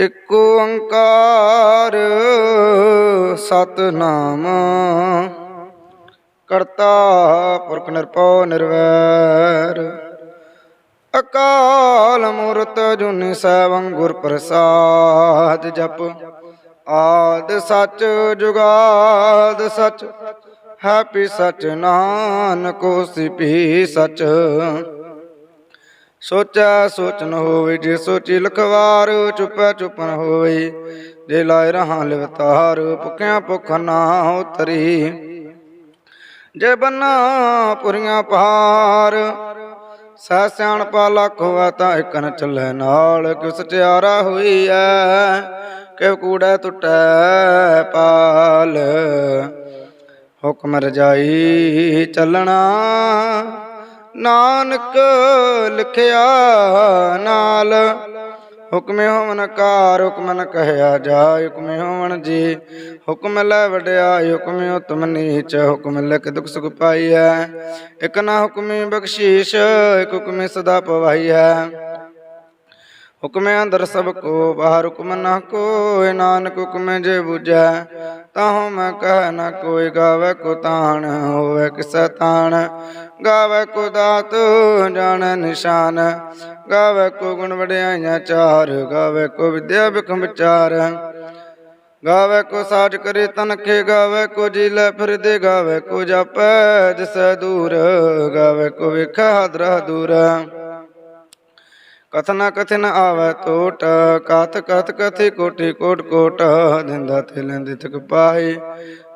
ਇਕ ਓੰਕਾਰ ਸਤਨਾਮ। ਕਰਤਾ ਪੁਰਖ ਨਿਰਭਉ ਨਿਰਵੈਰ। ਅਕਾਲ ਮੂਰਤ ਜੁਨੀ ਸੈਵੰ ਗੁਰ ਪ੍ਰਸਾਦ ਜਪ। ਆਦ ਸਚ ਜੁਗਾਦ ਸਚ, ਹੈਪੀ ਸਚ ਨਾਨਕ ਹੋਸੀ ਸਚ। ਸੋਚੈ ਸੋਚ ਨ ਹੋਵੇ, ਜੇ ਸੋਚੀ ਲਖਵਾਰ, ਚੁੱਪੈ ਚੁੱਪ ਨ ਹੋਵੇ। ਜੇ ਲਾਇ ਰਹਾ ਲਿਵਤਾਰ, ਭੁਖਿਆ ਭੁਖ ਨਾ ਉਤਰੀ। ਜੇ ਬੰਨਾ ਪੁਰੀਆਂ ਪਹਾਰ, ਸਹਿ ਸਿਆਣਪਾ ਲੱਖ ਹੋਵੇ, ਤਾਂ ਇੱਕ ਨ ਚੱਲੇ ਨਾਲ। ਕਿਉ ਸਚਿਆਰਾ ਹੋਈ ਐ ਕਿਉ ਕੂੜੈ ਟੁੱਟੈ ਪਾਲ। ਹੁਕਮ ਰਜਾਈ ਚੱਲਣਾ ਨਾਨਕ ਲਿਖਿਆ ਨਾਲ। ਹੁਕਮੇ ਹੋਵਨ ਕਾਰ ਹੁਕਮ ਕਹਿਆ ਜਾ ਹੁਕਮੇ ਹੋਵਨ ਜੀ। ਹੁਕਮ ਲੈ ਵਡਿਆ ਹੁਕਮੇ ਉਤਮ ਨੀਚ, ਹੁਕਮ ਲਿਖ ਦੁਖ ਸੁਖ ਹੈ ਇਕ ਨਾ ਹੁਕਮੇ ਬਖਸ਼ੀਸ਼, ਇਕ ਹੁਕਮੇ ਸਦਾ ਪਵਾਈ ਹੈ ਹੁਕਮੇ ਅੰਦਰ ਸਭ ਕੋ, ਬਾਹਰ ਹੁਕਮ ਨਾ ਕੋਇ ਨਾਨਕ ਹੁਕਮੇ ਜੇ ਬੁਝੈ, ਤਾਹੋ ਮੈਂ ਕਹਿ ਨਾ ਕੋਈ, ਗਾਵੇ ਕੋ ਤਾਣ, ਹੋਵੇ ਕਿਸੈ ਤਾਣ। ਗਾਵੇ ਕੋ ਦਾਤ, ਜਾਣ ਨਿਸ਼ਾਨ। ਗਾਵੇ ਕੋ ਗੁਣ ਵਡਿਆਈਆਂ ਚਾਰ, ਗਾਵੇ ਕੋ ਵਿਦਿਆ ਬਿਕਮ ਵਿਚਾਰ। ਗਾਵੇ ਕੋ ਸਾਜ ਕਰੇ ਤਨਖੇ, ਗਾਵੇ ਕੋ ਜੀ ਲੈ ਫਿਰਦੇ, ਗਾਵੇ ਕੋ ਜਾਪੈ, ਦਿਸੈ ਦੂਰ। ਗਾਵੇ ਕੋ ਵੇਖੈ ਹਦਰ ਦੂਰ। ਕਥਨਾ ਕਥਨ ਆਵੈ ਟੋਟ, ਕਥ ਕਥ ਕਥੀ ਕੋਟੀ ਕੋਟ ਕੋਟ, ਦਿੰਦਾ ਤੇ ਲੈਂਦੇ ਤਕ ਪਾਏ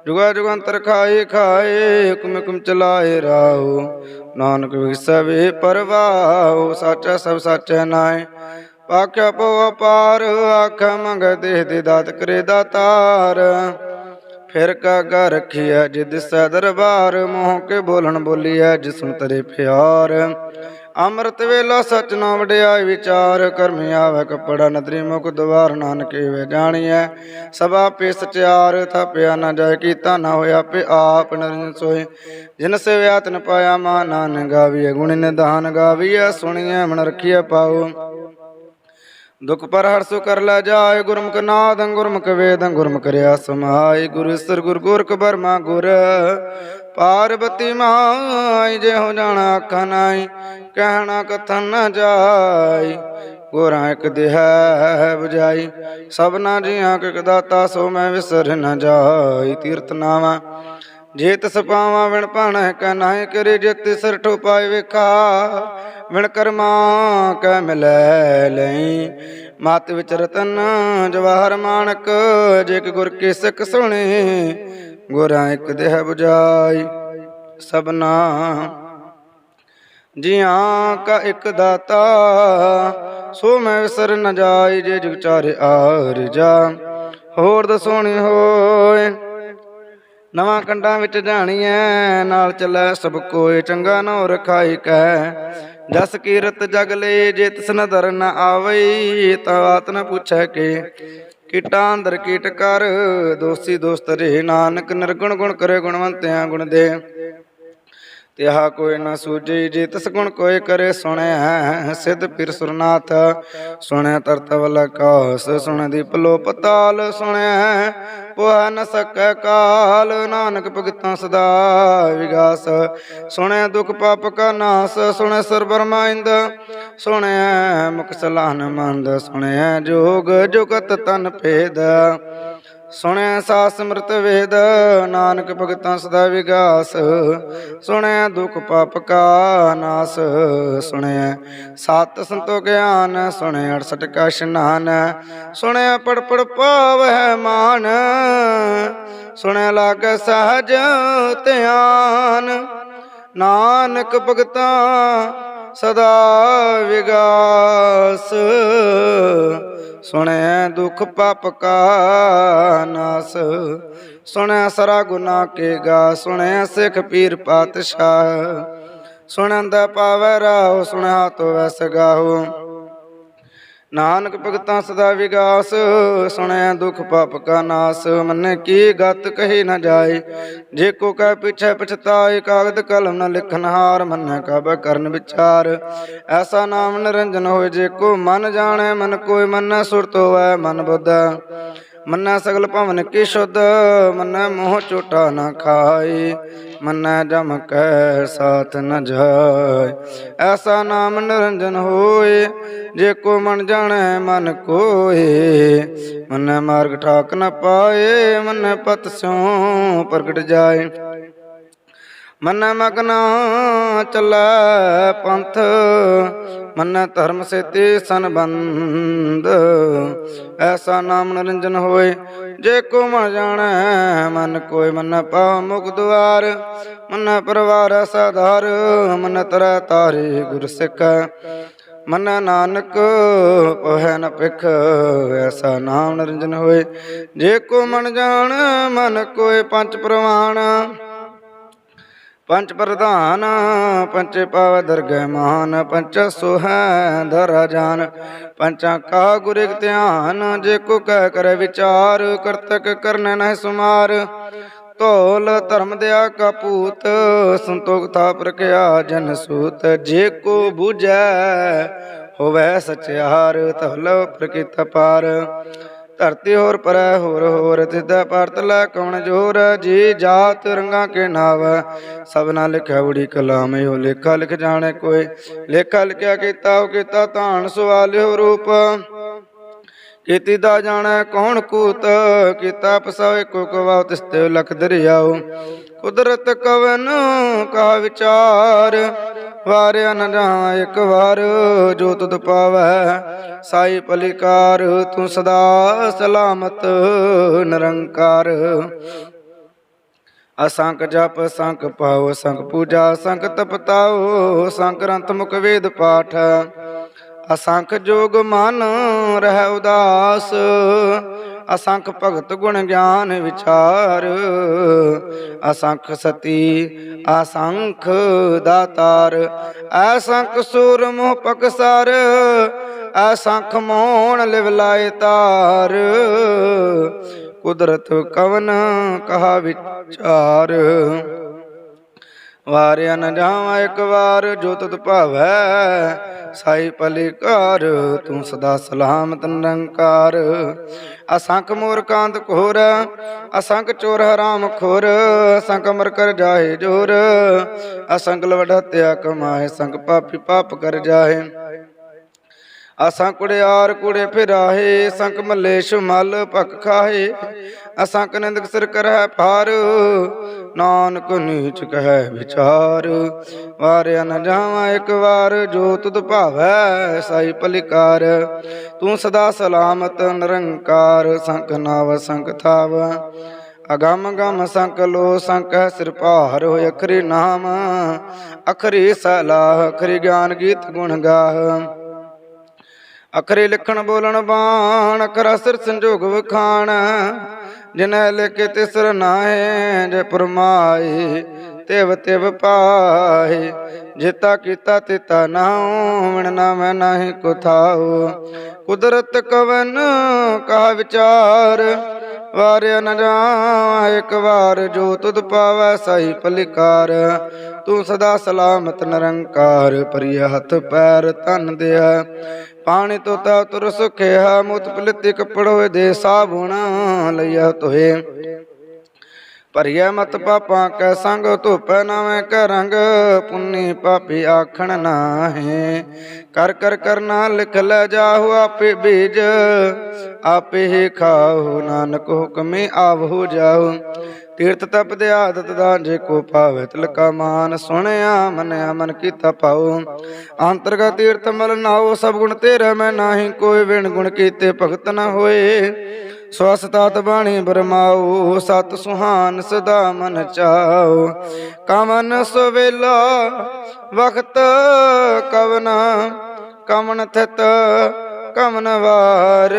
ਜੁਗਾ ਜੁਗੰਤਰ ਖਾਏ ਖਾਏ ਹੁਕਮ ਹੁਕਮ ਚਲਾਏ ਰਾਉ ਨਾਨਕ ਵਿਸੈ ਵੇ ਸਾਚਾ ਸਭ ਸਾਚੈ ਨਾਏ ਪਾਖਿਆ ਪੋ ਅਪਾਰ ਆਖ ਮੰਗ ਦੇ ਦੇ ਦਾਤ ਕਰੇ ਦਾਤਾਰ ਫਿਰ ਕਾਗਾ ਰਖਿਆ ਜਿਦ ਸੈ ਦਰਬਾਰ, ਮੋਹ ਕੇ ਬੋਲਣ ਬੋਲੀਐ ਜਿਸਨ ਤਰੇ ਪਿਆਰ। ਅੰਮ੍ਰਿਤ ਵੇਲਾ ਸਚ ਨਾ ਵਡਿਆਈ ਵਿਚਾਰ ਕਰਮ ਆਵੇ ਕਪੜਾ ਨਦਰੀ ਮੁਖ ਦਵਾਰ ਨਾਨਕੇ ਵੇ ਜਾਣੀਐ। ਸਭਾ ਪੇ ਸਚਿਆਰ ਥਾਪਿਆ ਨਾ ਜਾਇ ਕੀਤਾ ਨਾ ਹੋਇਆ ਪੇ ਆਪ ਨਰਿਨ ਸੋਏ ਜਿਨ ਸੇਵਿਆ ਤਨ ਪਾਇਆ ਮਾ ਨਾਨ ਗਾਵੀਐ ਗੁਣ ਨਿਧਾਨ ਗਾਵੀਐ, ਸੁਣੀਐ ਮਨ ਰਖੀਐ ਪਾਉ ਦੁਖ ਪਰ ਹਰਸੁ ਕਰ ਲੈ ਜਾਏ, ਗੁਰਮੁਖ ਨਾਦੰ, ਗੁਰਮੁਖ ਵੇਦੰ, ਗੁਰਮੁਖ ਰਿਆ ਸਮਾਈ। ਗੁਰੂ ਸਰ ਗੁਰ ਗੋਰਖ ਬਰਮਾ ਗੁਰ, ਪਾਰਬਤੀ ਮਾਈ ਜੇ ਹੋ ਜਾਣਾ ਅੱਖਾਂ ਨਾਈ, ਕਹਿਣਾ ਕਥਨ ਨਾ ਜਾਈ। ਗੋਰਾ ਇੱਕ ਦੇਹ ਬੁਝਾਈ, ਸਭਨਾ ਜੀਆਂ ਕਿਕ ਦਾਤਾ ਸੋ ਮੈਂ ਵਿਸਰ ਨਾ ਜਾਈ। ਤੀਰਤ ਨਾਵਾ ਜੇ ਤਿਸ ਪਾਵਾਂ ਵਿਣ ਭਾਣੈ ਕੈ ਨਾਹਿ ਕਰੇ ਜੇ ਤਿਸਰ ਠੋਪਾਏ ਵੇਖਾ ਵਿਣ ਕਰਮਾ ਕੈ ਮਿਲੈ ਲਈ ਮਤ ਵਿਚ ਰਤਨ ਜਵਾਹਰ ਮਾਨਕ, ਜੇ ਕਿ ਗੁਰ ਕੇ ਸਿੱਖ ਸੁਣੇ, ਗੁਰਾਂ ਇੱਕ ਦੇਹ 부ਜਾਈ ਸਭਨਾ ਜੀਆਂ ਕਾ ਇੱਕ ਦਾਤਾ, ਸੋ ਮੈਂ ਵਿਸਰ ਨ ਜਾਈ, ਜੇ ਜੁਗ ਚਾਰੇ ਆਰ ਜਾ। ਹੋਰ ਦਸੋਣੀ ਹੋਏ ਨਵਾਂ ਕੰਡਾਂ ਵਿੱਚ ਜਾਣੀਐ, ਨਾਲ ਚੱਲੈ ਸਭ ਕੋਏ ਚੰਗਾ ਨੋ ਰਖਾਈ ਕੈ। ਜਸ ਕੀਰਤ ਜਗ ਲੈ, ਜੇ ਤਿਸ ਨਦਰ ਨ ਆਵਈ, ਤਾਂ ਆਤ ਨ ਪੁੱਛੈ ਕੇ। ਕੀਟਾਂ ਅੰਦਰ ਕੀਟ ਕਰ, ਦੋਸੀ ਦੋਸਤ ਰੇ ਨਾਨਕ, ਨਿਰਗੁਣ ਗੁਣ ਕਰੇ ਗੁਣਵੰਤਿਆਂ ਗੁਣ ਦੇ। ਤਿਹਾ ਕੋਈ ਨਾ ਸੂਝੀ ਜੇ ਤਿਸ ਗੁਣ ਕੋਈ ਕਰੇ ਸੁਣਿਆ ਸਿਧ ਪੀਰ ਸੁਰਨਾਥ। ਸੁਣਿਆ ਤਰਤ ਵਲ ਕਾਸ, ਸੁਣ ਦੀਪ ਲੋ ਪਤਾਲ ਸੁਣਿਆ ਪੁਆ ਨ ਸਕੈ ਕਾਲ। ਨਾਨਕ ਭਗਤਾਂ ਸਦਾ ਵਿਗਾਸ। ਸੁਣਿਆ ਦੁਖ ਪਾਪ ਕਾ ਨਾਸ ਸੁਣਿਆ ਸਰ ਬਰਮਾਇੰਦ ਸੁਣਿਆ ਮੁਖ ਸਲਾਹਨ ਮੰਦ ਸੁਣਿਆ ਜੋਗ ਜੁਗਤ ਤਨ ਭੇਦ। ਸੁਣਿਆ ਸਾਸ ਸਮਰਤ ਵੇਦ, ਨਾਨਕ ਭਗਤਾਂ ਸਦਾ ਵਿਗਾਸ। ਸੁਣਿਆ ਦੁਖ ਪਾਪ ਕਾ ਨਾਸ ਸੁਣਿਆ ਸਤ ਸੰਤੋ ਗਿਆਨ ਸੁਣਿਆ 68 ਕਾ ਇਸ਼ਨਾਨ। ਸੁਣਿਆ ਪੜ ਪੜ ਪਾਵਹਿ ਮਾਨ ਸੁਣਿਆ ਲਾਗ ਸਹਜ ਧਿਆਨ। ਨਾਨਕ ਭਗਤਾਂ ਸਦਾ ਵਿਗਾਸ। ਸੁਣਿਆ ਦੁਖ ਪਾਪ ਕਾ ਨਾਸ ਸੁਣਿਆ ਸਰਾ ਗੁਨਾ ਕੇ ਗਾ ਸੁਣਿਆ ਸਿੱਖ ਪੀਰ ਪਾਤਸ਼ਾਹ। ਸੁਣਨ ਪਾਵੈ ਰਾਹੁ ਸੁਣਿਆ ਤੋ ਵਸ ਗਾਹੋ। ਨਾਨਕ ਭਗਤਾਂ ਸਦਾ ਵਿਗਾਸ, ਸੁਣਿਆ ਦੁਖ ਪਾਪ ਕਾ ਨਾਸ, ਮੰਨੇ ਕੀ ਗਤ ਕਹੀ ਨਾ ਜਾਏ। ਜੇ ਕੋ ਕੈ ਪਿਛੈ ਪਛਤਾਏ, ਕਾਗਦ ਕਲਮ ਨ ਲਿਖਨ ਹਾਰ, ਮੰਨੈ ਕਬ ਕਰਨ ਵਿਚਾਰ। ਐਸਾ ਨਾਮ ਨਿਰੰਜਨ ਹੋਏ, ਜੇ ਕੋ ਮਨ ਜਾਣੈ, ਮਨ ਕੋਈ ਮੰਨੈ ਸੁਰਤ ਹੋਵੈ ਮਨ ਬੁੱਧ। ਮੰਨੈ ਸਗਲ ਭਵਨ ਕੀ ਸ਼ੁੱਧ, ਮੰਨੈ ਮੋਹ ਝੂਠਾ ਨਾ ਖਾਏ ਮੰਨੈ ਜਮ ਕੈ ਸਾਥ ਨ ਜਾਏ ਐਸਾ ਨਾਮ ਨਿਰੰਜਨ ਹੋਏ ਜੇ ਕੋ ਮਨ ਜਾਣੈ ਮਨ ਕੋਏ ਮੰਨੈ ਮਾਰਗ ਠਾਕ ਨ ਪਾਏ, ਮੰਨੈ ਪਤ ਸਿਉ ਪ੍ਰਗਟ ਜਾਏ। ਮੰਨੈ ਮਗਨ ਚੱਲੈ ਪੰਥ, ਮੰਨੈ ਧਰਮ ਸੇਤੀ ਸੰਬੰਧ। ਐਸਾ ਨਾਮ ਨਿਰੰਜਨ ਹੋਏ, ਜੇ ਕੋ ਮਨ ਜਾਣੈ, ਮਨ ਕੋਈ ਮੰਨੈ ਪਾ ਮੁਖ ਦੁਆਰ। ਮੰਨੈ ਪਰਵਾਰ ਸਾਧਾਰ ਮੰਨੈ ਤਰੈ ਤਾਰੇ ਗੁਰ ਸਿੱਖ। ਮੰਨੈ ਨਾਨਕ ਪਹੈ ਨ ਪਿਖ, ਐਸਾ ਨਾਮ ਨਿਰੰਜਨ ਹੋਏ। ਜੇ ਕੋ ਮਨ ਜਾਣ, ਮਨ ਕੋਈ ਪੰਜ ਪ੍ਰਵਾਨ। ਪੰਚ ਪ੍ਰਧਾਨ ਪੰਚ ਪਾਵ ਦਰਗਹਿ ਮਹਾਨ ਪੰਚ ਸੁਹੈ ਧਰਾ ਜਾਨ। ਪੰਚਾਂ ਕਾ ਗੁਰ ਧਿਆਨ, ਜੇ ਕੋ ਕਹਿ ਕਰ ਵਿਚਾਰ, ਕਰਤਕ ਕਰਨ ਨਹਿ ਸੁਮਾਰ। ਧੋਲ ਧਰਮ ਦਿਆ ਕਪੂਤ ਸੰਤੋਖ ਥਾਪ ਰਖਿਆ ਜਨ ਸੂਤ। ਜੇ ਕੋ ਬੂਝੈ, ਹੋਵੈ ਸਚਿਆਰ, ਧੌਲ ਪ੍ਰਕਿਤ ਪਾਰ। ਧਰਤੀ ਹੋਰ ਪਰੈ ਹੋਰ ਹੋਰ ਤਿੱਧੈ ਪਰਤ ਕਵਣ ਜੋਰ, ਜੀ ਜਾਤ ਰੰਗਾ ਕੇ ਨਾਵ। ਸਭਨਾ ਲਿਖਿਆ ਬੜੀ ਕਲਾਮ, ਇਹੋ ਲੇਖਾ ਲਿਖ ਜਾਣੇ ਕੋਈ। ਲੇਖਾ ਲਿਖਿਆ ਕੀਤਾ, ਉਹ ਕੀਤਾ ਧਾਨ ਸਵਾਲਿਓ ਰੂਪ। ਕੀਤੀ ਦਾ ਜਾਣੈ ਕੌਣ ਕੂਤ, ਕੀਤਾ ਪਸਾਵੇ ਕੋ ਕਵਾ ਤਿਸਤੇ ਲਖ ਦਰਿਆਉ ਕੁਦਰਤ ਕਵਨ ਕਾ ਵਿਚਾਰ। ਵਾਰਿਆ ਨ ਜਾਂ ਇੱਕ ਵਾਰ, ਜੋ ਤੁਧ ਪਾਵੈ ਸਾਈ ਪਲਿਕਾਰ, ਤੂੰ ਸਦਾ ਸਲਾਮਤ ਨਿਰੰਕਾਰ। ਅਸੰਖ ਜਪ, ਸੰਖ ਪਾਉ ਸੰਖ ਪੂਜਾ, ਸੰਖ ਤਪਤਾਉ ਸੰਖ ਗ੍ਰੰਥ ਮੁਖ ਵੇਦ ਪਾਠ। ਅਸੰਖ ਜੋਗ ਮਨ ਰਹਿ ਉਦਾਸ ਅਸੰਖ ਭਗਤ ਗੁਣ ਗਿਆਨ ਵਿਚਾਰ। ਅਸੰਖ ਸਤੀ, ਅਸੰਖ ਦਾਤਾਰ। ਅਸੰਖ ਸੂਰ ਮੋਹ ਪਕਸਰ ਅਸੰਖ ਮੋਣ ਲਿਵ ਲਾਏ ਤਾਰ। ਕੁਦਰਤ ਕਵਨ ਕਹਾ ਵਿਚਾਰ। ਵਾਰਿਆ ਨ ਜਾਵਾਂ ਇੱਕ ਵਾਰ, ਜੋ ਤਤ ਭਾਵੈ ਸਾਈ ਪਲਿਕਾਰ, ਤੂੰ ਸਦਾ ਸਲਾਮਤ ਨਿਰੰਕਾਰ। ਅਸੰਖ ਮੋਰ ਕਾਂਤ ਘੋਰ, ਅਸੰਖ ਚੋਰ ਹਰਾਮ ਖੋਰ, ਅਸੰਖ ਅਮਰ ਕਰ ਜਾਹੇ ਜੋਰ। ਅਸੰਖ ਲਵੜ ਤਿਆ ਕਮਾਏ ਸੰਗ ਪਾਪੀ ਪਾਪ ਕਰ ਜਾਏ ਅਸਾਂ ਕੁੜਿਆਰ ਕੁੜੇ ਫਿਰਾਹੇ, ਸੰਕ ਮੱਲੇ ਸ਼ਮਲ ਭਖ ਖਾਹੇ। ਅਸਾਂ ਕਨੰਦਕ ਸਿਰ ਕਰਹਿ ਪਾਰ ਨਾਨਕ ਨੀਚ ਕਹਿ ਵਿਚਾਰ। ਵਾਰਿਆ ਨ ਜਾਵਾਂ ਇੱਕ ਵਾਰ, ਜੋ ਤੁਧ ਭਾਵੈ ਸਾਈ ਪਲਿਕਾਰ। ਤੂੰ ਸਦਾ ਸਲਾਮਤ, ਨਿਰੰਕਾਰ, ਸੰਕ ਨਾਵ, ਸੰਕ ਥਾਵ। ਅਗਮ ਗਮ ਸੰਕ ਲੋ, ਸੰਕ ਸਿਰ ਭਾਰ ਹੋਇ ਅਖਰੀ ਨਾਮ। ਅਖਰੀ ਸਲਾਹ, ਅਖਰੀ ਗਿਆਨ ਗੀਤ ਗੁਣ ਗਾਹ। ਅਖਰੇ ਲਿਖਣ ਬੋਲਣ ਬਾਣ ਅਖਰਾ ਸਿਰ ਸੰਜੋਗ ਵਖਾਣ। ਜਿਨੈ ਲਿਖੇ ਤਿਸਰ ਨਾਹੇ, ਜੇ ਪਰਮਾਏ ਤਿਵ ਤਿਵ ਪਾਏ ਜਿਤਾ ਕੀਤਾ ਤਿਤਾ ਨਾਉ, ਮਣ ਨਾ ਮੈਂ ਨਾਹੀ ਕੋ ਕੁਦਰਤ ਕਵਨ ਕਾ ਵਿਚਾਰ, ਵਾਰਿਆ ਨ ਜਾ ਇੱਕ ਵਾਰ ਜੋ ਤੁਧ ਪਾਵੈ ਸਾਈ ਪਲਿਕਾਰ ਤੂੰ ਸਦਾ ਸਲਾਮਤ ਨਿਰੰਕਾਰ ਪਰਿਆ ਹੱਥ ਪੈਰ ਤਨ ਦਿਆ ਪਾਣੀ ਤੋਤਾ ਤੁਰ ਸੁਖਿਆ ਮੁਤ ਪਲਿਤ ਕਪੜ ਦੇ ਸਾਬੁਣ ਲਈਆ ਤੋਏ ਭਰੀਆ ਮਤ ਪਾਪਾਂ ਕੈ ਸੰਗ, ਧੁਪੈ ਨਵੇਂ ਕੈ ਪੁੰਨੀ ਪਾਪੀ ਆਖਣ ਨਾਹੀ। ਕਰ ਕਰ ਕਰਨਾ ਲਿਖ ਲੈ ਜਾਹੂ ਆਪੇ ਬੀਜ, ਆਪੇ ਹੀ ਖਾਹੂ, ਨਾਨਕ ਹੁਕਮੇ ਆਵਹੁ ਜਾਹੂ। ਤੀਰਥ ਤਪ ਦੇ ਆਦਤ ਦਾ ਜੇ ਕੋ ਭਾਵੇ ਤਿਲਕਾ ਮਾਨ, ਸੁਣਿਆ, ਮਨਿਆ, ਮਨ ਕੀਤਾ ਪਾਉ ਅੰਤਰਗਤ ਤੀਰਥ ਮਲ ਨਾਉ, ਸਭ ਗੁਣ ਤੇਰੇ, ਮੈਂ ਨਾਹੀ ਕੋਈ ਵਿਣ ਗੁਣ ਕੀਤੇ ਭਗਤ ਨ ਹੋਏ। ਸਵਸਤਾਤ ਬਾਣੀ ਬਰਮਾਉ, ਸਤ ਸੁਹਾਨ ਸਦਾ ਮਨ ਚਾਉ। ਕਮਨ ਸੁਵੇਲਾ ਵਖਤ ਕਵਨਾ, ਕਮਨ ਥਿਤ, ਕਮਨ ਵਾਰ।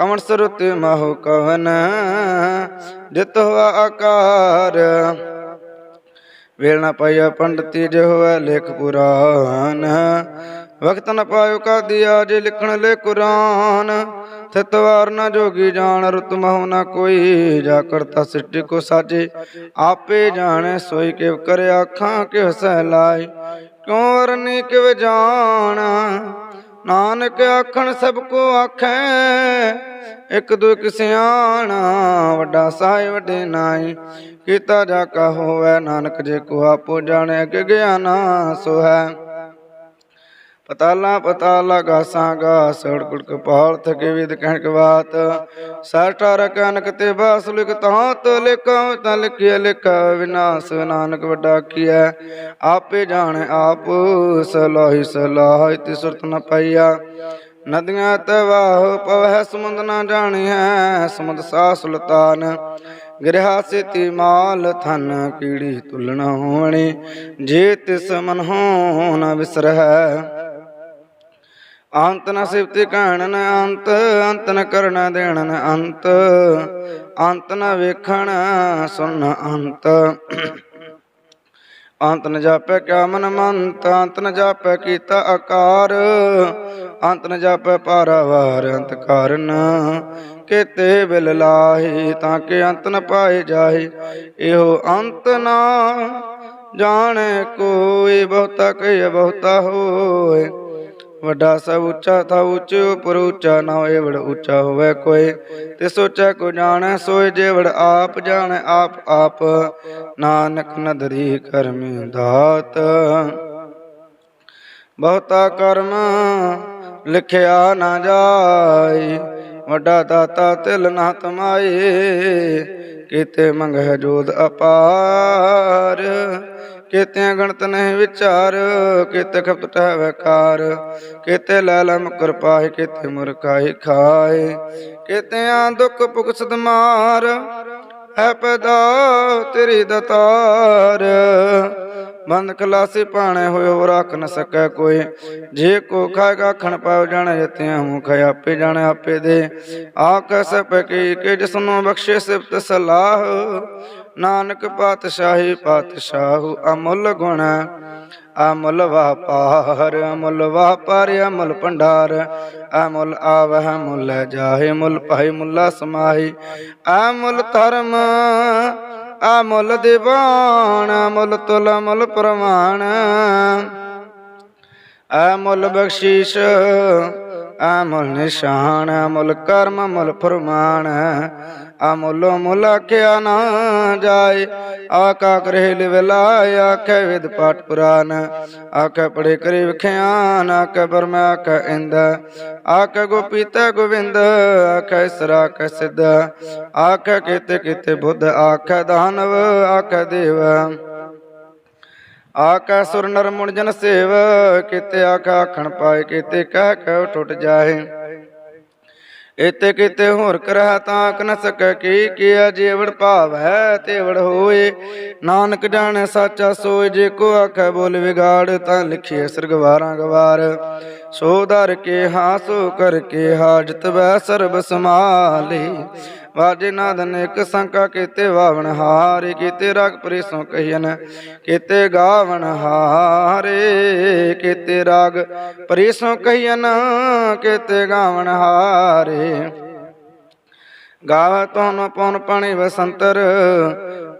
ਕਮਨ ਸਰੁਤਿ ਮਹੁ ਕਵਨ, ਜਿਤ ਹੋਆ ਆਕਾਰ। ਵੇਲ ਨਾ ਪਾਇਆ ਪੰਡਤੀ ਜੋ ਹੋਵੇ ਲੇਖ ਪੁਰਾਨ ਵਕਤ ਨ ਪਾਇਓ ਕਾਦੀਆ ਜੇ ਲਿਖਣ ਲੈ ਕੁਰਾਨ। ਥਿਤਵਾਰ ਨ ਜੋਗੀ ਜਾਣ, ਰੁਤ ਮਹੁ ਨ ਕੋਈ। ਜਾ ਕਰਤਾ ਸਿੱਟੀ ਕੋ ਸਾਜੇ, ਆਪੇ ਜਾਣੇ, ਸੋਈ ਕਿਵ ਕਰ ਆਖਾਂ ਕਿਵ ਸਹਿ ਲਾਈ ਕਿਉ ਵਰਨੀ ਕਿਵ ਜਾਣ। ਨਾਨਕ ਆਖਣ ਸਭ ਕੋ ਆਖੈ, ਇੱਕ ਦੋ ਇੱਕ ਸਿਆਣਾ, ਵੱਡਾ ਸਾਹਿਬ ਵੱਡੇ ਨਾਈ। ਕੀਤਾ ਜਾ ਕਾ ਹੋਵੇ ਨਾਨਕ ਜੇ ਕੋ ਆਪੋ ਜਾਣੈ ਕਿ ਗਿਆਨਾ ਸੋ ਹੈ। ਪਤਾਲਾ ਪਤਾਲਾ ਗਾਸਾਂ ਗਾ ਸੜ ਕੁੜ ਕਪਾਲ ਥਕੇ ਵਿਦ ਕਹਿਣ ਕੇ ਬਾਤ ਸਾਠਾਰ ਤੇ ਬਾਸ ਲਿਖ ਤਾਂਤ ਲਿਖਾਂ, ਤਾਂ ਲਿਖਿਆ ਲਿਖਾ ਵਿਨਾਸ਼। ਨਾਨਕ ਵੱਡਾ ਕੀਆ ਆਪੇ ਜਾਣੇ ਆਪ, ਸਲਾਹੀ ਸਲਾਹ ਤੇ ਸੁਰਤ ਨ ਪਾਈਆ। ਨਦੀਆਂ ਤਵਾਹ ਪਵਹਿ, ਸਮੁੰਦ ਨ ਜਾਣੀਐ, ਸਮੁੰਦ ਸਾ ਸੁਲਤਾਨ ਗਿਰਹਾ ਸੇਤੀ ਮਾਲ ਥਨ, ਕੀੜੀ ਤੁਲਣਾ ਹੋਣੀ। ਜੇ ਤਿਸ ਮਨ ਹੋ ਨ ਵਿਸਰਹਿ ਅੰਤ ਨ ਸਿਫਤਿ ਕਹਿਣ ਨ ਅੰਤ ਅੰਤ ਨ ਕਰਨ ਦੇਣ ਅੰਤ ਅੰਤ ਨ ਵੇਖਣ ਸੁਣ ਅੰਤ। ਅੰਤ ਨ ਜਾਪੈ ਕਿਆ ਮਨ ਮੰਤ, ਅੰਤ ਨ ਜਾਪੈ ਕੀਤਾ ਆਕਾਰ, ਅੰਤ ਨ ਜਾਪੈ ਪਾਰਾਵਾਰ ਅੰਤ ਕਾਰਨ। ਕੇਤੇ ਬਿਲ ਲਾਹੀ ਤਾਂ ਕਿ ਅੰਤ ਨ ਪਾਏ ਜਾਏ ਇਹੋ ਅੰਤ ਨਾ ਜਾਣੇ ਕੋਈ ਬਹੁਤਾ ਕਹੇ ਬਹੁਤਾ ਹੋਏ। ਵੱਡਾ ਸਭ ਉੱਚਾ ਥਾ ਉੱਚ ਉਪਰ ਉੱਚਾ, ਨਾ ਹੋਏ ਵੜ ਉੱਚਾ ਹੋਵੇ ਕੋਈ। ਤੇ ਸੋਚੈ ਕੋ ਜਾਣੈ, ਸੋਏ ਜੇ ਵੜ ਆਪ ਜਾਣੈ, ਆਪ ਆਪ। ਨਾਨਕ ਨਦਰੀ ਕਰਮੀ ਦਾਤ। ਬਹੁਤਾ ਕਰਮ ਲਿਖਿਆ ਨਾ ਜਾਈ, ਵੱਡਾ ਦਾਤਾ ਤਿਲ ਨਾ ਤਮਾਏ ਕੀਤੇ ਮੰਗਹਿ ਜੋਦ ਅਪਾਰ। ਕੀਤੇ ਗਣਤ ਨਹੀਂ ਵਿਚਾਰ, ਕੀਤੇ ਖਪਤ ਟਹਿ ਵਕਾਰ ਕੀਤੇ ਲੈ ਲੈ ਮੁਕਰ ਪਾਏ, ਕੀਤੇ ਮੁਰਕਾਈ ਖਾਏ। ਕੀਤੇ ਆ ਦੁੱਖ ਭੁਖ ਸਦਮਾਰ ਹੈ ਪਦਾ ਤੇਰੀ ਦਤਾਰ। ਬੰਦ ਖਲਾਸੀ ਭਾਣੇ ਹੋਇਓ, ਰੱਖ ਨ ਸਕੈ ਕੋਈ। ਜੇ ਕੋ ਖਾਏਗਾ ਖਣ ਪਾਉ ਜਾਣੇ ਜਤਿਆਂ ਮੁਖ ਆਪੇ ਜਾਣੇ ਆਪੇ ਦੇ। ਆਖ ਸਪੈ ਕੀ ਕਿ ਜਿਸ ਬਖਸ਼ੇ ਸਿਫਤ ਸਲਾਹ। ਨਾਨਕ ਪਾਤਸ਼ਾਹੀ ਪਾਤਸ਼ਾਹ ਅਮੁੱਲ ਗੁਣ। ਅਮੁੱਲ ਵਾਪਾਰ ਅਮੁੱਲ ਵਾਪਾਰ, ਅਮੁੱਲ ਭੰਡਾਰ। ਅਮੁੱਲ ਆਵਹਿ ਮੁੱਲ ਜਾਹੇ ਮੁੱਲ ਭਾਈ ਮੁੱਲਾ ਸਮਾਹੀ। ਅਮੁੱਲ ਧਰਮ ਆ ਮੁੱਲ ਦੀਵਾਨ, ਮੁੱਲ ਤੁਲ, ਮੁੱਲ ਪ੍ਰਮਾਣ। ਆ ਅਮੁੱਲ ਬਖਸ਼ੀਸ਼ ਮੁੱਲ ਨਿਸ਼ਾਨ, ਮੁੱਲ ਕਰਮ, ਮੁੱਲ ਫਰਮਾਨ। ਅਮੁੱਲ ਮੁੱਲ ਆਖਿਆ ਨਾ ਜਾਏ। ਆਕਾ ਕਰੇ ਲਿਵਲਾ ਆਖੇ ਵਿਦ ਪਾਠ ਪੁਰਾਨ। ਆਖੇ ਪੜੇ ਕਰੇ ਵਿਖਿਆਨ, ਆਖੇ ਬਰਮ ਆਖੇ ਇੰਦ। ਆਖੇ ਗੋਪੀਤਾ ਗੋਵਿੰਦ ਆਖੇ ਸਰਾ ਆਖੇ ਸਿੱਧ। ਆਖੇ ਕੀਤੇ ਕੀਤੇ ਬੁੱਧ, ਆਖੇ ਦਾਨਵ, ਆਖੇ ਦੇਵ। ਆਕਾ ਸੁਰ ਨਰ ਮੁਣ ਜਨ ਸੇਵ, ਕਿਤੇ ਆਖਾ ਆਖਣ ਪਾਏ, ਕਿਤੇ ਕਹਿ ਕਹਿ ਟੁੱਟ ਜਾਏ। ਇਤੇ ਕਿਤੇ ਹੋਰ ਕਰਹਿ ਤਾਂ ਆਖ ਨ ਸਕੈ ਕੀ ਕੀਆ ਜੀਵੜ ਭਾਵੈ, ਤੇਵੜ ਹੋਏ। ਨਾਨਕ ਜਾਣੈ ਸਾਚਾ ਸੋਏ, ਜੇ ਕੋ ਆਖੈ ਬੋਲ ਵਿਗਾੜ, ਤਾਂ ਲਿਖੀਐ ਸਰਗਵਾਰਾਂ ਗਵਾਰ। ਸੋ ਦਰ ਕੇ ਹਾਸੋ ਕਰਕੇ ਹਾਜਤ ਵੈ ਸਰਬ ਸਮਾਲੀ ਵਾਜੇ ਨਾਦ ਅਨੇਕ ਸੰਕਾ ਕੀਤੇ ਵਾਵਣ ਹਾਰੇ, ਕੀਤੇ ਰਗ ਪ੍ਰੀਸੋਂ ਕਹੀਨ ਕੀਤੇ ਗਾਵਣ ਹਾਰੇ, ਕੀਤੇ ਰਾਗ ਪਰਿਸ਼ੋਂ ਕਹੀਨ ਕੀਤੇ ਗਾਵਣ ਹਾਰੇ। ਗਾਵੇ ਤੋਨ ਪਉਨ ਪਾਣੀ ਵਸੰਤਰ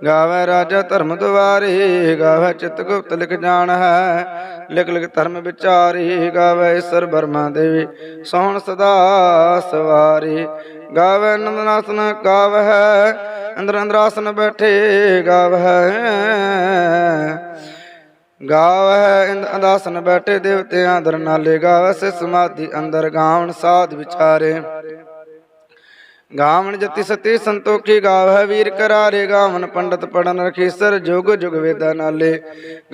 ਗਾਵੇ ਰਾਜਾ ਧਰਮ ਦੁਆਰੇ, ਗਾਵੇ ਚਿਤ ਗੁਪਤ ਲਿਖ ਜਾਣ ਹੈ। ਲਿਖ ਲਿਖ ਧਰਮ ਵਿਚਾਰੀ, ਗਾਵੇ ਈਸ਼ਰ ਬਰਮਾ ਦੇਵੀ, ਸੋਹਣ ਸਦਾ ਸਵਾਰੀ। ਗਾਵੇ ਨੰਦਨਾਸਨ ਗਾਵੇ, ਅੰਦਰ ਅੰਦਰਾਸਨ ਬੈਠੇ, ਗਾਵੇ। ਗਾਵਹਿ ਇੰਦ ਅੰਦਾਸਨ ਬੈਠੇ, ਦੇਵਤਿਆਂ ਅੰਦਰ ਨਾਲੇ ਗਾਵੈ ਸੇ ਸਮਾਧੀ ਅੰਦਰ ਗਾਵਣ ਸਾਧ ਵਿਚਾਰੇ। ਗਾਵਣ ਜਤੀ ਸਤੀ ਸੰਤੋਖੀ ਗਾਵੈ ਵੀਰ ਕਰਾਰੇ, ਗਾਵਨ ਪੰਡਤ ਪੜਨ ਰਖੀਸਰ ਜੁਗ ਜੁਗ ਵੇਦਾ ਨਾਲੇ।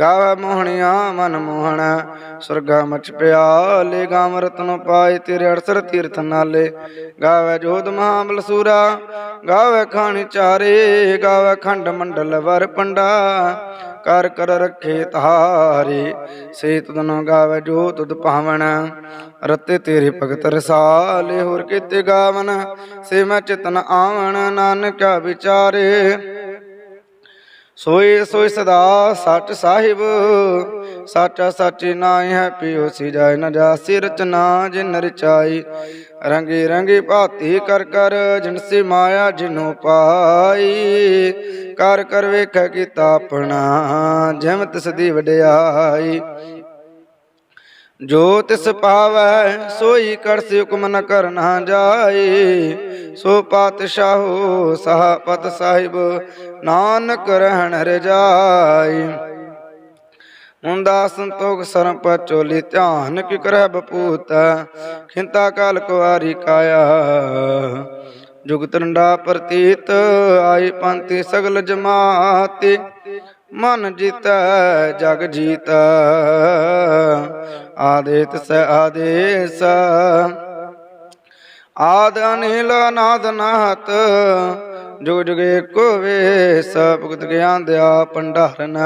ਗਾਵੈ ਮੋਹਣਿਆ ਮਨ ਮੋਹਣਾ, ਸੁਰਗਾ ਮਚ ਪਿਆਲੇ, ਗਾਵ ਰਤਨ ਪਾਏ ਤੇਰੇ ਅੜਸਰ ਤੀਰਥ ਨਾਲੇ। ਗਾਵੈ ਜੋਧ ਮਹਾਬਲ ਸੂਰਾ ਗਾਵੈ ਖਾਣੀ ਚਾਰੇ ਗਾਵੈ ਖੰਡ ਮੰਡਲ ਵਰ ਪੰਡਾ। ਕਰ ਕਰ ਰੱਖੇ ਤਾਰੇ ਸੇ ਤੁਧਨੋ ਗਾਵੈ ਜੋ ਤੁਧ ਪਾਵਨ। ਰਤੇ ਤੇਰੇ ਭਗਤ ਰਸਾਲੇ, ਹੋਰ ਕਿਤੇ ਗਾਵਨ। ਸੇ ਮੈਂ ਚਿਤਨ ਆਵਣ, ਨਾਨਕਾ ਵਿਚਾਰੇ। ਸੋਏ ਸੋਏ ਸਦਾ ਸੱਚ ਸਾਹਿਬ, ਸਾਚਾ ਸਾਚੀ ਨਾਹੀ ਹੈ ਪਿਓ ਸੀ ਜਾਏ ਨ ਜਾਸੀ ਰਚਨਾ ਜਿਨ ਰਚਾਈ। ਰੰਗੀ ਰੰਗੀ ਭਾਤੀ ਕਰ ਕਰ ਜਿਨਸੀ ਮਾਇਆ ਜਿਨੂ ਪਾਈ। ਕਰ ਕਰ ਵੇਖ ਕੀਤਾ ਆਪਣਾ ਜਿਮ ਤਿਸ ਦੀ ਵਡਿਆਈ। ਜੋ ਤਿਸ ਪਾਵੈ ਸੋਈ ਕਰਸੀ ਹੁਕਮ ਨ ਕਰਨਾ ਜਾਏ। ਸੋ ਪਾਤਸ਼ਾਹੋ, ਸਾਹਪਤ ਸਾਹਿਬ, ਨਾਨਕ ਰਹਿਣ ਰਜਾਈ ਹੁੰਦਾ ਸੰਤੋਖ ਸਰਮ ਪਚੋਲੀ ਧਿਆਨ ਕਿ ਕਰੈ ਬਪੂਤ, ਖਿੰਤਾ ਕਾਲ ਕੁਆਰੀ ਕਾਇਆ। ਜੁਗ ਤਰੰਡਾ ਪ੍ਰਤੀਤ, ਆਈ ਪੰਥੀ ਸਗਲ ਜਮਾਤੀ, ਮਨ ਜੀਤੈ, ਜਗ ਜੀਤੈ। ਆਦੇਤ ਸ ਆਦੇਸ ਆਦ ਅਨਿਲ ਅਨਾਦ ਨਾਹਤ, ਜੁਗ ਜੁਗੇ ਕੋ ਵੇਸ। ਭਗਤ ਗਿਆਨ ਦਿਆ ਭੰਡਾਰਨ,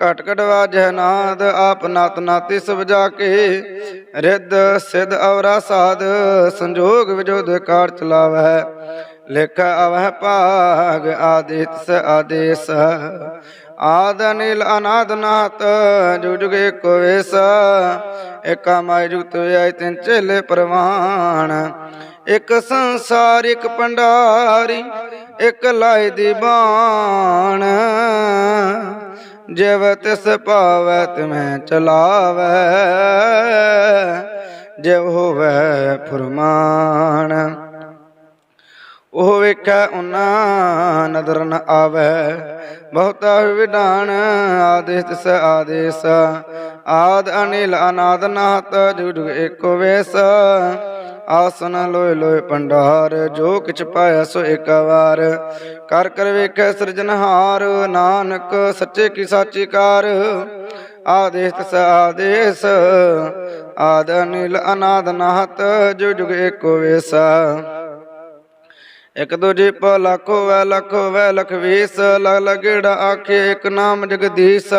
ਘਟ ਘਟ ਵਾਜੈ ਨਾਦ, ਆਪ ਨਾਤ ਨਾਤੀ ਸਭ ਜਾ ਕੇ ਰਿੱਧ ਸਿਧ ਅਵਰਾ ਸਾਧ, ਸੰਜੋਗ ਵਿਜੋਦ ਕਾਰ ਚਲਾਵੈ ਲਿਖ ਅਵਹਿ ਭਾਗ, ਆਦਿਤ ਸ ਆਦੇਸ ਆਦ ਅਨਿਲ ਅਨਾਦ ਨਾਤ ਜੁਗ ਜੁਗੇ ਕੋ ਵੇਸ। ਏਕਾ ਮਾਇ ਜੁਗਤ ਆਇ ਤਿਨ ਚੇਲੇ ਪ੍ਰਵਾਨ। ਇੱਕ ਸੰਸਾਰ, ਇੱਕ ਪੰਡਾਰੀ ਇੱਕ ਲਾਇ ਦੀ ਬਾਣ। ਜਿਵ ਤਿਸ ਪਾਵੈ ਤਿਮੈ ਚਲਾਵੈ, ਜਿਵ ਹੋਵੈ ਫਰਮਾਨ। ਉਹ ਵੇਖੈ ਉਨਾ ਨਦਰ ਨ ਆਵੈ। ਬਹੁਤਾ ਵਿਧਾਨ ਆਦੇਸ ਤਿਸ ਆਦੇਸ। ਆਦ ਅਨਿਲ ਅਨਾਦ ਨਾਤ ਜੁਗ ਜੁਗ ਏਕੋ ਵੇਸ। ਆਸਨ ਲੋਏ ਲੋਏ ਪੰਡਾਰ, ਜੋ ਕਿਛ ਪਾਇਆ ਸੋ ਇੱਕ ਵਾਰ। ਕਰ ਕਰ ਵੇਖੈ ਸਿਰਜਨਹਾਰ ਨਾਨਕ ਸੱਚੇ ਕੀ ਸਾਚੀ ਕਾਰ। ਆਦੇਸ ਤਿਸ ਆਦੇਸ। ਆਦ ਅਨਿਲ ਅਨਾਦ ਨਾਤ ਜੋ ਜੁਗ ਏਕੋ ਵੇਸਾ। ਇਕ ਦੂਜੇ ਪ ਲਖੋ ਵੈ ਲੱਖੋ ਵੈ ਲਖ ਲਗ ਲਗੜਾ ਆਖੇ, ਇੱਕ ਨਾਮ ਜਗਦੀਸ਼।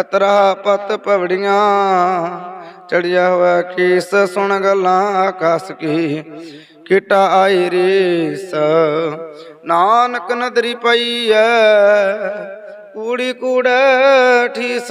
ਇਤਰਾ ਪਤ ਪਵੜੀਆਂ ਚੜਿਆ ਹੋਇਆ ਕੀਸ ਸੁਣ ਗੱਲਾਂ ਆਕਾਸ ਕੀ, ਕੀਟਾ ਆਈ ਰੀਸ। ਨਾਨਕ ਨਦਰੀ ਪਈ ਐ ਕੂੜੀ ਕੂੜੈ ਠੀਸ।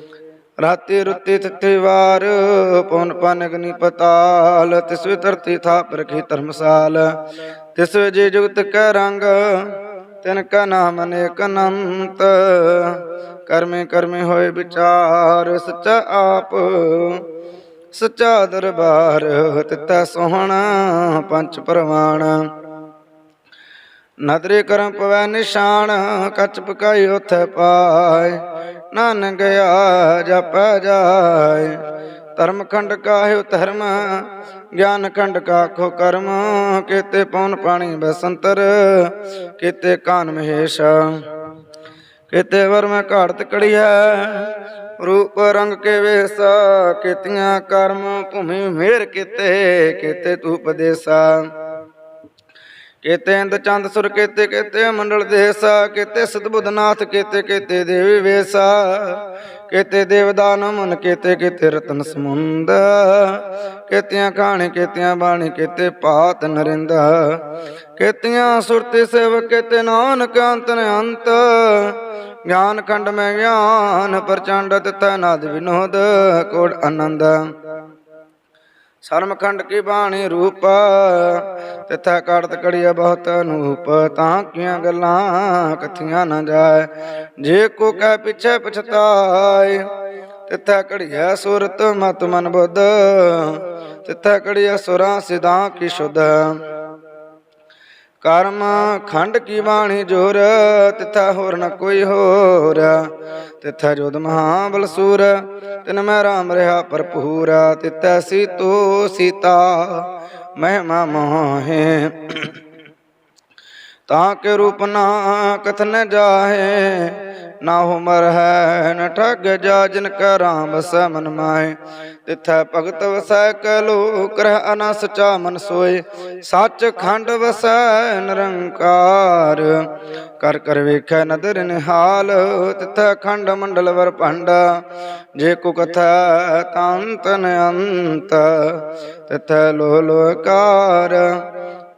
ਰਾਤੀ ਰੁੱਤੀ ਤਿਥਿ ਵਾਰ ਪਉਨ ਪਨ ਅਗਨੀ ਪਤਾਲ ਤਿਸਵੇ ਧਰਤੀ ਥਾਪ ਰਖੀ ਧਰਮਸਾਲ, ਤਿਸ ਵੇ ਜੁਗਤ ਕੈ ਰੰਗ, ਤਿਨ ਕਾ ਨਾਮ ਅਨੇਕ ਅਨੰਤ, ਕਰਮੇ ਕਰਮੇ ਹੋਏ ਵਿਚਾਰ, ਸੱਚਾ ਆਪ, ਸੱਚਾ ਦਰਬਾਰ ਤਿਤੈ ਸੋਹਣਾ, ਪੰਚ ਪ੍ਰਵਾਨ ਨਦਰੇ ਕਰਮ ਪਵੈ ਨਿਸ਼ਾਨ ਕੱਚ ਪਕਾਈ ਉਥੈ ਪਾਏ ਨਾਨਕ ਗਿਆ ਜਪੈ ਜਾਏ। ਧਰਮ ਖੰਡ ਕਾਹਿਓ ਧਰਮ ਗਿਆਨ ਖੰਡ ਕਾਖੋ ਕਰਮ। ਕੀਤੇ ਪਉਨ ਪਾਣੀ ਬਸੰਤਰ, ਕੀਤੇ ਕਾਨ ਮਹੇਸ਼। ਕੀਤੇ ਵਰਮ ਮੈਂ ਘਾੜਤ ਕੜੀਐ, ਰੂਪ ਰੰਗ ਕੇ ਵੇਸਾ। ਕੀਤੀਆਂ ਕਰਮ ਭੂਮੀ ਮੇਰ ਕੀਤੇ ਕੀਤੇ ਤੂਪ ਦੇਸਾ। ਕੀਤੇ ਇੰਦ ਚੰਦ ਸੁਰ ਕੀਤੇ ਕੀਤੇ ਮੰਡਲ ਦੇਸਾ, ਕੀਤੇ ਸਤਬੁੱਧਨਾਥ ਕੀਤੇ ਕੀਤੇ ਦੇਵੀ ਵੇਸਾ, ਕੀਤੇ ਦੇਵਦਾਨ ਮਨ ਕੀਤੇ ਕੀਤੇ ਰਤਨ ਸਮੁੰਦ, ਕੀਤੀਆਂ ਕਹਾਣੀ, ਕੀਤੀਆਂ ਬਾਣੀ, ਕੀਤੇ ਪਾਤ ਨਰਿੰਦ, ਕੀਤੀਆਂ ਸੁਰਤੀ ਸੇਵਕ, ਕੀਤੇ ਨਾਨਕ ਅੰਤ ਨੇ ਅੰਤ ਗਿਆਨ ਖੰਡ ਮੈਂ ਗਿਆਨ, ਪ੍ਰਚੰਡ ਤਿਤੈ ਨਾਦ ਵਿਨੋਦ, ਕੋੜ ਆਨੰਦ। ਸਰਮਖੰਡ ਕੀ ਬਾਣੀ ਰੂਪ, ਤਿਥੈ ਕੜਤ ਕੜੀਆ ਬਹੁਤ ਅਨੂਪ, ਤਾਂ ਕੀਆਂ ਗੱਲਾਂ ਕਥੀਆਂ ਨਾ ਜਾਏ। ਜੇ ਕੋ ਕਹਿ ਪਿਛੇ ਪਛਤਾਏ, ਤਿਥੈ ਕੜੀਆ ਸੁਰਤ ਮਤ ਮਨ ਬੁੱਧ, ਤਿਥੈ ਕੜੀਆ ਸੁਰਾਂ ਸਿਧਾਂ ਕੀ ਸੁਧ। ਕਰਮ ਖੰਡ ਕੀ ਬਾਣੀ ਜੋਰ, ਤਿਥੈ ਹੋਰ ਨ ਕੋਈ ਹੋਰ। ਤਿਥੈ ਜੋਦ ਮਹਾਬਲ ਬਲਸੂਰ ਤਿਨ ਮੈਂ ਰਾਮ ਰਹਾ ਭਰਪੂਰ। ਤਿਥੈ ਸੀਤੋ ਸੀਤਾ, ਮਹਿਮਾ ਮੋਹੇ। ਤਾਂ ਕੇ ਰੂਪ ਨਾ ਕਥਨ ਜਾਹੇ ਨਾ ਹੁਮਰ ਹੈ, ਨ ਠਗ ਜਾ ਜਿਨ ਰਾਮ ਵਸੈ ਮਾਏ ਤਿਥੈ ਭਗਤ ਵਸੈ ਕੈ ਲੋਕ ਰਹਿ ਸਚਾ ਮਨ ਸੋਏ। ਸੱਚ ਖੰਡ ਵਸੈ ਨਿਰੰਕਾਰ। ਕਰ ਕਰ ਵੇਖੈ ਨਦਰ ਨਿਹਾਲ, ਤਿਥੈ ਖੰਡ ਮੰਡਲ ਵਰ ਭੰਡ। ਜੇ ਕੋ ਕਥਾ ਤੰਤ ਅੰਤ ਤਿਥੈ ਲੋ ਲੋਕਾਰ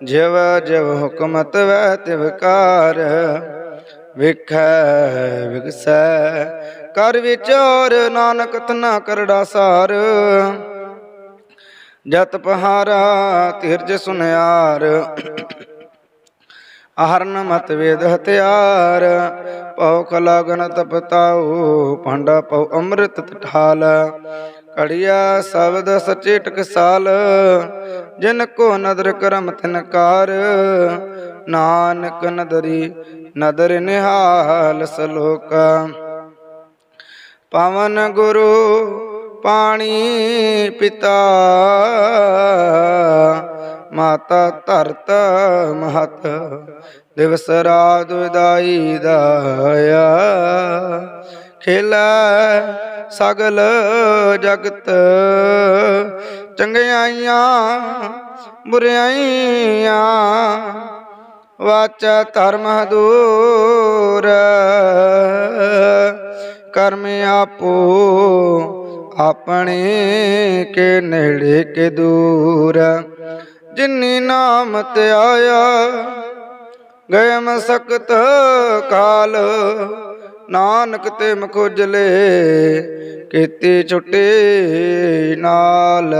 ਜਿਵ ਜਿਵ ਹੁਕਮਤ ਵੈ ਤਿਵਕਾਰ ਵਿਖੈ, ਵਿਗਸੈ। ਕਰ ਵਿਚਾਰ ਨਾਨਕ ਤਨਾ ਕਰੜਾ ਸਾਰ। ਜਤ ਪਹਾਰਾ ਧੀਰਜ ਸੁਨਿਆਰ। ਅਹਰਨ ਮਤ ਵੇਦ ਹਥਿਆਰ। ਪਉ ਕਲਾ ਗਨ ਤਪਤਾਉ, ਭਾਂਡਾ ਪਉ ਅੰਮ੍ਰਿਤ ਠਾਲ ਕੜੀਆ ਸ਼ਬਦ ਸਚੇ ਟਕਸਾਲ। ਜਿਨ ਕੋ ਨਦਰ ਕਰਮ ਤਿਨਕਾਰ ਨਾਨਕ ਨਦਰੀ ਨਦਰ ਨਿਹਾਲ ਸਲੋਕ। ਪਵਨ ਗੁਰੂ ਪਾਣੀ ਪਿਤਾ, ਮਾਤਾ ਧਰਤ ਮਹਤ, ਦਿਵਸ ਰਾਤ ਵਿਦਾਈ ਦਾਇਆ। ਖੇਲਾ ਸਗਲ ਜਗਤ, ਚੰਗਿਆਈਆਂ ਬੁਰਿਆਈਆਂ ਵਾਚਾ ਧਰਮ ਦੂਰ ਕਰਮ ਆਪੋ ਆਪਣੇ ਕੇ ਨੇੜੇ ਕੇ ਦੂਰ। ਜਿਨੀ ਨਾਮ ਤੇ ਆਇਆ ਗਏ ਮਸਕਤ ਕਾਲ, ਨਾਨਕ ਤੇ ਮਖੁਜਲੇ ਕੀਤੀ ਛੁੱਟੀ ਨਾਲ।